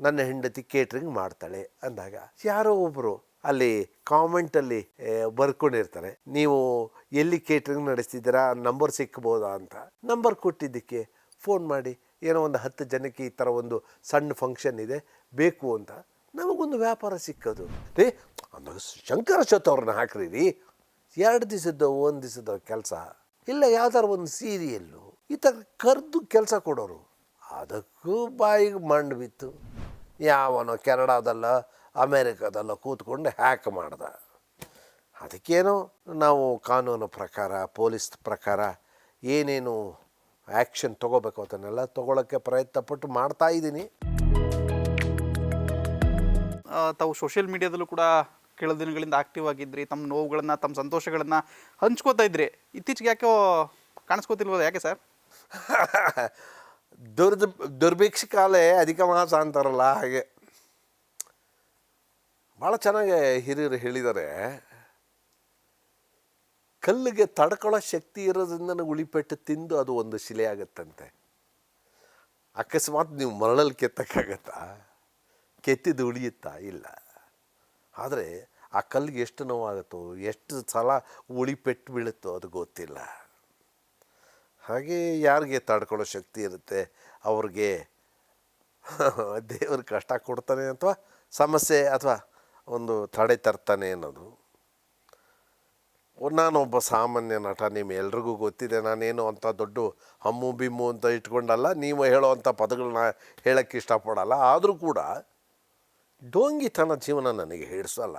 ನನ್ನ ಹೆಂಡತಿ ಕೇಟ್ರಿಂಗ್ ಮಾಡ್ತಾಳೆ ಅಂದಾಗ, ಯಾರೋ ಒಬ್ಬರು ಅಲ್ಲಿ ಕಾಮೆಂಟಲ್ಲಿ ಬರ್ಕೊಂಡಿರ್ತಾರೆ. ನೀವು ಎಲ್ಲಿ ಕೇಟ್ರಿಂಗ್ ನಡೆಸ್ತಿದ್ದೀರಾ? ನಂಬರ್ ಸಿಕ್ಬೋದಾ ಅಂತ. ನಂಬರ್ ಕೊಟ್ಟಿದ್ದಕ್ಕೆ ಫೋನ್ ಮಾಡಿ, ಏನೋ ಒಂದು ಹತ್ತು ಜನಕ್ಕೆ ಈ ಥರ ಒಂದು ಸಣ್ಣ ಫಂಕ್ಷನ್ ಇದೆ, ಬೇಕು ಅಂತ. ನಮಗೊಂದು ವ್ಯಾಪಾರ ಸಿಕ್ಕೋದು. ರೀ ಅಂದಾಗ ಶಂಕರ ಅವ್ರನ್ನ ಹಾಕ್ರಿ ರೀ. ಎರಡು ದಿವಸದ, ಒಂದು ದಿವಸದ ಕೆಲಸ. ಇಲ್ಲ ಯಾವ್ದಾರು ಒಂದು ಸೀರಿಯಲ್ಲು. ಈ ಥರ ಕರೆದು ಕೆಲಸ ಕೊಡೋರು. ಅದಕ್ಕೂ ಬಾಯಿಗೆ ಮಂಡು ಬಿತ್ತು. ಯಾವನೋ ಕೆನಡಾದಲ್ಲ ಅಮೇರಿಕಾದಲ್ಲ ಕೂತ್ಕೊಂಡು ಹ್ಯಾಕ್ ಮಾಡ್ದ. ಅದಕ್ಕೇನೋ ನಾವು ಕಾನೂನು ಪ್ರಕಾರ ಪೊಲೀಸ್ ಪ್ರಕಾರ ಏನೇನು ಆ್ಯಕ್ಷನ್ ತೊಗೋಬೇಕು ಅದನ್ನೆಲ್ಲ ತೊಗೊಳಕ್ಕೆ ಪ್ರಯತ್ನ ಪಟ್ಟು ಮಾಡ್ತಾ ಇದ್ದೀನಿ. ತಾವು ಸೋಷಿಯಲ್ ಮೀಡಿಯಾದಲ್ಲೂ ಕೂಡ ಕೆಲ ದಿನಗಳಿಂದ ಆಕ್ಟಿವ್ ಆಗಿದ್ರಿ ತಮ್ಮ ನೋವುಗಳನ್ನು ತಮ್ಮ ಸಂತೋಷಗಳನ್ನು ಹಂಚ್ಕೋತಾ ಇದ್ರಿ. ಇತ್ತೀಚೆಗೆ ಯಾಕೋ ಕಾಣಿಸ್ಕೋತಿಲ್ವಲ್ಲ ಯಾಕೆ ಸರ್? ದುರ್ದ ದುರ್ಭಿಕ್ಷ ಕಾಲೇ ಅಧಿಕ ಮಾಸ ಅಂತಾರಲ್ಲ ಹಾಗೆ. ಭಾಳ ಚೆನ್ನಾಗಿ ಹಿರಿಯರು ಹೇಳಿದ್ದಾರೆ ಕಲ್ಲಿಗೆ ತಡ್ಕೊಳ್ಳೋ ಶಕ್ತಿ ಇರೋದ್ರಿಂದ ಉಳಿಪೆಟ್ಟು ತಿಂದು ಅದು ಒಂದು ಶಿಲೆ ಆಗುತ್ತಂತೆ. ಅಕಸ್ಮಾತ್ ನೀವು ಮರಳಲ್ಲಿ ಕೆತ್ತಕ್ಕಾಗತ್ತಾ? ಕೆತ್ತಿದ್ದು ಉಳಿಯುತ್ತಾ? ಇಲ್ಲ. ಆದರೆ ಆ ಕಲ್ಲಿಗೆ ಎಷ್ಟು ನೋವಾಗುತ್ತೋ, ಎಷ್ಟು ಸಲ ಉಳಿಪೆಟ್ಟು ಬೀಳುತ್ತೋ ಅದು ಗೊತ್ತಿಲ್ಲ. ಹಾಗೆ ಯಾರಿಗೆ ತಡ್ಕೊಳ್ಳೋ ಶಕ್ತಿ ಇರುತ್ತೆ? ಅವ್ರಿಗೆ ದೇವ್ರ ಕಷ್ಟ ಕೊಡ್ತಾನೆ ಅಥವಾ ಸಮಸ್ಯೆ ಅಥವಾ ಒಂದು ತಡೆ ತರ್ತಾನೆ ಅನ್ನೋದು. ನಾನೊಬ್ಬ ಸಾಮಾನ್ಯ ನಟ ನಿಮ್ಮ ಎಲ್ರಿಗೂ ಗೊತ್ತಿದೆ, ನಾನೇನು ಅಂಥ ದೊಡ್ಡ ಹಮ್ಮು ಬಿಮ್ಮು ಅಂತ ಇಟ್ಕೊಂಡಲ್ಲ, ನೀವು ಹೇಳೋವಂಥ ಪದಗಳನ್ನ ಹೇಳೋಕ್ಕೆ ಇಷ್ಟಪಡಲ್ಲ. ಆದರೂ ಕೂಡ ಡೋಂಗಿತನ ಜೀವನ ನನಗೆ ಹಿಡಿಸಲ್ಲ.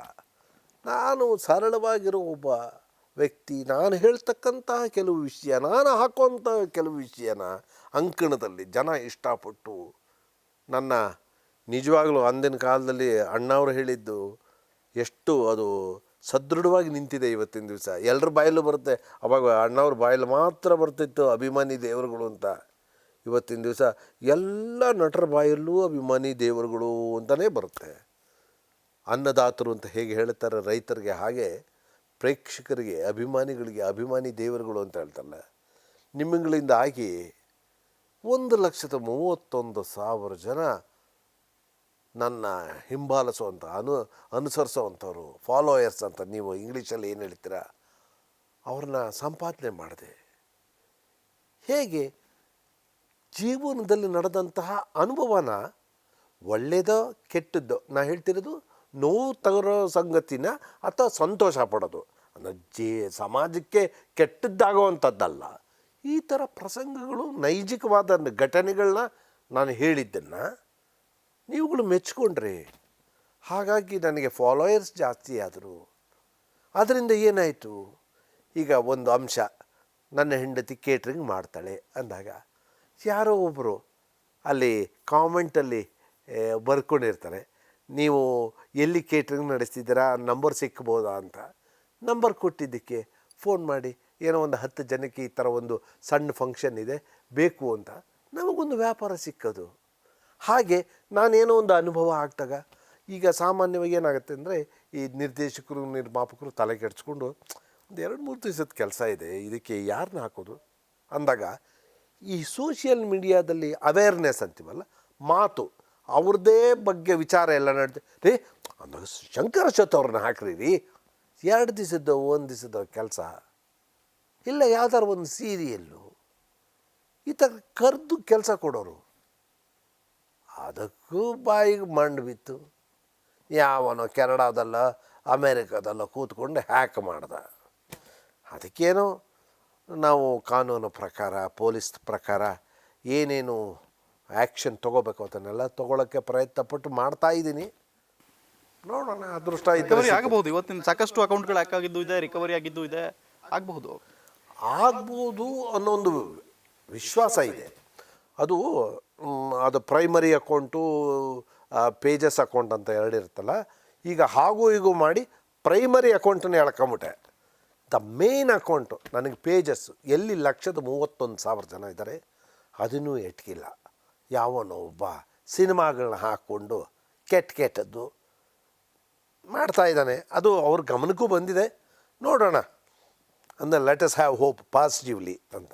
ನಾನು ಸರಳವಾಗಿರೋ ಒಬ್ಬ ವ್ಯಕ್ತಿ, ನಾನು ಹೇಳ್ತಕ್ಕಂತಹ ಕೆಲವು ವಿಷಯ, ನಾನು ಹಾಕುವಂಥ ಕೆಲವು ವಿಷಯನ ಅಂಕಣದಲ್ಲಿ ಜನ ಇಷ್ಟಪಟ್ಟು ನನ್ನ ನಿಜವಾಗಲೂ ಅಂದಿನ ಕಾಲದಲ್ಲಿ ಅಣ್ಣವರು ಹೇಳಿದ್ದು ಎಷ್ಟು ಅದು ಸದೃಢವಾಗಿ ನಿಂತಿದೆ ಇವತ್ತಿನ ದಿವಸ. ಎಲ್ಲರ ಬಾಯಲ್ಲೂ ಬರುತ್ತೆ. ಅವಾಗ ಅಣ್ಣವ್ರ ಬಾಯಲ್ಲಿ ಮಾತ್ರ ಬರ್ತಿತ್ತು ಅಭಿಮಾನಿ ದೇವರುಗಳು ಅಂತ. ಇವತ್ತಿನ ದಿವಸ ಎಲ್ಲ ನಟರ ಬಾಯಲ್ಲೂ ಅಭಿಮಾನಿ ದೇವರುಗಳು ಅಂತಲೇ ಬರುತ್ತೆ. ಅನ್ನದಾತರು ಅಂತ ಹೇಗೆ ಹೇಳ್ತಾರೆ ರೈತರಿಗೆ ಹಾಗೆ ಪ್ರೇಕ್ಷಕರಿಗೆ, ಅಭಿಮಾನಿಗಳಿಗೆ, ಅಭಿಮಾನಿ ದೇವರುಗಳು ಅಂತ ಹೇಳ್ತಾರಲ್ಲ, ನಿಮ್ಮಗಳಿಂದ ಆಗಿ ಒಂದು ಲಕ್ಷದ ಮೂವತ್ತೊಂದು ಸಾವಿರ ಜನ ನನ್ನ ಹಿಂಬಾಲಿಸುವಂಥ, ಅನು, ಅನುಸರಿಸುವಂಥವ್ರು ಫಾಲೋಯರ್ಸ್ ಅಂತ ನೀವು ಇಂಗ್ಲೀಷಲ್ಲಿ ಏನು ಹೇಳ್ತೀರಾ, ಅವ್ರನ್ನ ಸಂಪಾದನೆ ಮಾಡಿದೆ. ಹೇಗೆ? ಜೀವನದಲ್ಲಿ ನಡೆದಂತಹ ಅನುಭವನ ಒಳ್ಳೆಯದೋ ಕೆಟ್ಟದ್ದೋ, ನಾ ಹೇಳ್ತಿರೋದು ನೋವು ತಗರೋ ಸಂಗತಿನ ಅಥವಾ ಸಂತೋಷ ಪಡೋದು. ಅಂದರೆ ಜೇ ಸಮಾಜಕ್ಕೆ ಕೆಟ್ಟದ್ದಾಗುವಂಥದ್ದಲ್ಲ. ಈ ಥರ ಪ್ರಸಂಗಗಳು ನೈಜಿಕವಾದ ಘಟನೆಗಳನ್ನ ನಾನು ಹೇಳಿದ್ದನ್ನು ನೀವುಗಳು ಮೆಚ್ಕೊಂಡ್ರಿ. ಹಾಗಾಗಿ ನನಗೆ ಫಾಲೋಯರ್ಸ್ ಜಾಸ್ತಿ ಆದರು. ಅದರಿಂದ ಏನಾಯಿತು? ಈಗ ಒಂದು ಅಂಶ, ನನ್ನ ಹೆಂಡತಿ ಕೇಟ್ರಿಂಗ್ ಮಾಡ್ತಾಳೆ ಅಂದಾಗ, ಯಾರೋ ಒಬ್ಬರು ಅಲ್ಲಿ ಕಾಮೆಂಟಲ್ಲಿ ಬರ್ಕೊಂಡಿರ್ತಾರೆ. ನೀವು ಎಲ್ಲಿ ಕೇಟ್ರಿಂಗ್ ನಡೆಸ್ತಿದ್ದೀರಾ ನಂಬರ್ ಸಿಕ್ಕಬೋದಾ ಅಂತ. ನಂಬರ್ ಕೊಟ್ಟಿದ್ದಕ್ಕೆ ಫೋನ್ ಮಾಡಿ, ಏನೋ ಒಂದು ಹತ್ತು ಜನಕ್ಕೆ ಈ ಥರ ಒಂದು ಸಣ್ಣ ಫಂಕ್ಷನ್ ಇದೆ, ಬೇಕು ಅಂತ. ನಮಗೊಂದು ವ್ಯಾಪಾರ ಸಿಕ್ಕೋದು. ಹಾಗೆ ನಾನೇನೋ ಒಂದು ಅನುಭವ ಆಗ್ದಾಗ, ಈಗ ಸಾಮಾನ್ಯವಾಗಿ ಏನಾಗುತ್ತೆ ಅಂದರೆ, ಈ ನಿರ್ದೇಶಕರು, ನಿರ್ಮಾಪಕರು ತಲೆ ಕೆಡಿಸ್ಕೊಂಡು, ಒಂದು ಎರಡು ಮೂರು ದಿವಸದ ಕೆಲಸ ಇದೆ, ಇದಕ್ಕೆ ಯಾರನ್ನ ಹಾಕೋದು? ಅಂದಾಗ, ಈ ಸೋಷಿಯಲ್ ಮೀಡಿಯಾದಲ್ಲಿ ಅವೇರ್ನೆಸ್ ಅಂತೀವಲ್ಲ, ಮಾತು. ಅವ್ರದ್ದೇ ಬಗ್ಗೆ ವಿಚಾರ ಎಲ್ಲ ನಡೆದು ರೀ ಅಂದ್ರೆ ಶಂಕರ ಅವ್ರನ್ನ ಹಾಕ್ರಿ ರೀ ಎರಡು ದಿವಸದ ಒಂದು ದಿವಸದ ಕೆಲಸ. ಇಲ್ಲ ಯಾವ್ದಾರು ಒಂದು ಸೀರಿಯಲ್ಲು. ಈ ಥರ ಕರೆದು ಕೆಲಸ ಕೊಡೋರು. ಅದಕ್ಕೂ ಬಾಯಿಗೆ ಮಂಡು ಬಿತ್ತು. ಯಾವನೋ ಕೆನಡಾದಲ್ಲ, ಅಮೇರಿಕಾದಲ್ಲ ಕೂತ್ಕೊಂಡು ಹ್ಯಾಕ್ ಮಾಡ್ದ. ಅದಕ್ಕೇನೋ ನಾವು ಕಾನೂನು ಪ್ರಕಾರ, ಪೊಲೀಸ್ ಪ್ರಕಾರ ಏನೇನು ಆ್ಯಕ್ಷನ್ ತೊಗೋಬೇಕು ಅದನ್ನೆಲ್ಲ ತೊಗೊಳಕ್ಕೆ ಪ್ರಯತ್ನ ಪಟ್ಟು ಮಾಡ್ತಾ ಇದ್ದೀನಿ. ನೋಡೋಣ ಅದೃಷ್ಟ ರಿಕವರಿ ಆಗಬಹುದು. ಇವತ್ತಿನ ಸಾಕಷ್ಟು ಅಕೌಂಟ್ಗಳು ಹ್ಯಾಕ್ ಆಗಿದ್ದು ಇದೆ ರಿಕವರಿ ಆಗಿದ್ದು ಇದೆ ಆಗಬಹುದು. ಆಗ್ಬೋದು ಅನ್ನೋ ಒಂದು ವಿಶ್ವಾಸ ಇದೆ. ಅದು ಅದು ಪ್ರೈಮರಿ ಅಕೌಂಟು ಪೇಜಸ್ ಅಕೌಂಟ್ ಅಂತ ಎರಡು ಇರುತ್ತಲ್ಲ ಈಗ ಹಾಗೂ ಹೀಗೂ ಮಾಡಿ ಪ್ರೈಮರಿ ಅಕೌಂಟನ್ನು ಎಳ್ಕೊಂಬಿಟ್ಟೆ. ದ ಮೇನ್ ಅಕೌಂಟು ನನಗೆ ಪೇಜಸ್ಸು ಎಲ್ಲಿ ಲಕ್ಷದ ಮೂವತ್ತೊಂದು ಸಾವಿರ ಜನ ಇದ್ದಾರೆ ಅದನ್ನೂ ಎಟ್ಕಿಲ್ಲ. ಯಾವನೋ ಒಬ್ಬ ಸಿನಿಮಾಗಳನ್ನ ಹಾಕ್ಕೊಂಡು ಕೆಟ್ಟ ಕೆಟ್ಟದ್ದು ಮಾಡ್ತಾ ಇದ್ದಾನೆ. ಅದು ಅವ್ರ ಗಮನಕ್ಕೂ ಬಂದಿದೆ. ನೋಡೋಣ. ಅಂದರೆ ಅಸ್ ಹ್ಯಾವ್ ಹೋಪ್ ಪಾಸಿಟಿವ್ಲಿ ಅಂತ.